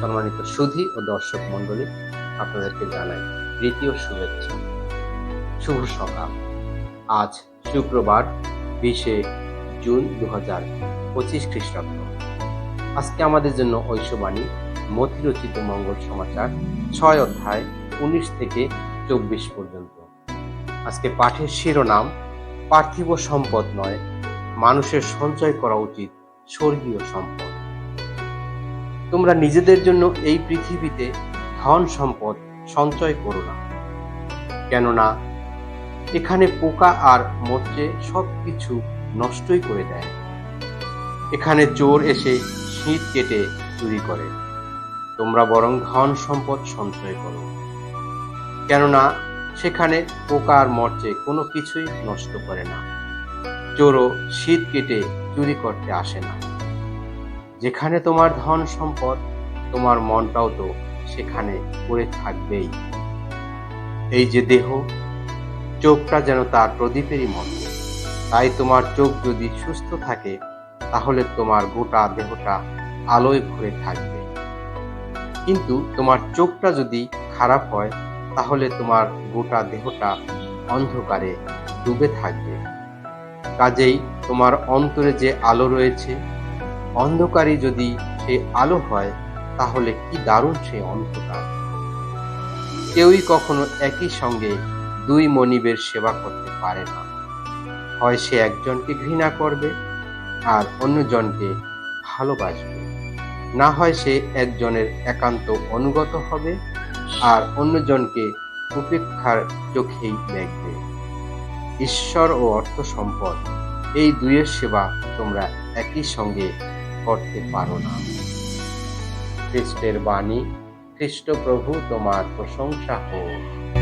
সম্মানিত সুধী ও দর্শক মণ্ডলী, আপনাদেরকে জানাই দ্বিতীয় শুভেচ্ছা। শুভ সকাল। আজ শুক্রবার বিশে জুন দু হাজার পঁচিশ খ্রিস্টাব্দ। আজকে আমাদের জন্য ঐশবাণী মতিরচিত মঙ্গল সমাচার ছয় অধ্যায় উনিশ থেকে চব্বিশ পর্যন্ত। আজকে পাঠের শিরোনাম, পার্থিব সম্পদ নয়, মানুষের সঞ্চয় করা উচিত স্বর্গীয় সম্পদ। তোমরা নিজেদের জন্য এই পৃথিবীতে ধন সম্পদ সঞ্চয় করো না। কেননা, এখানে পোকা আর মরচে সব কিছু নষ্টই করে দেয়। এখানে চোর এসে শীত কেটে চুরি করে। তোমরা বরং ধন সম্পদ সঞ্চয় করো। কেননা, সেখানে পোকা আর মরচে কোনো কিছুই নষ্ট করে না। চোরও শীত কেটে চুরি করতে আসে না। যেখানে তোমার ধন সম্পদ, তোমার মনটাও তো সেখানে পড়ে থাকবেই। এই যে দেহ, চোখটা যেন তার প্রদীপেরই মতো তাই তোমার চোখ যদি সুস্থ থাকে, তাহলে তোমার গোটা দেহটা আলোয় ভরে থাকবে। কিন্তু তোমার চোখটা যদি খারাপ হয়, তাহলে তোমার গোটা দেহটা অন্ধকারে ডুবে থাকবে। কাজেই তোমার অন্তরে যে আলো রয়েছে অন্ধকারই যদি সে আলো হয়, তাহলে কি দারুণ সে অন্ধকার। কেউই কখনো একই সঙ্গে দুই মনিবের সেবা করতে পারে না। হয় সে একজনকে ঘৃণা করবে, আর অন্যজনকে ভালোবাসবে। না হয় সে একজনের একান্ত অনুগত হবে, আর অন্যজনকে উপেক্ষার চোখেই দেখবে। ঈশ্বর ও অর্থ সম্পদ এই দুইয়ের সেবা তোমরা একই সঙ্গে করতে পারো না। খ্রিস্টের বাণী খ্রিস্ট প্রভু তোমার প্রশংসা হোক।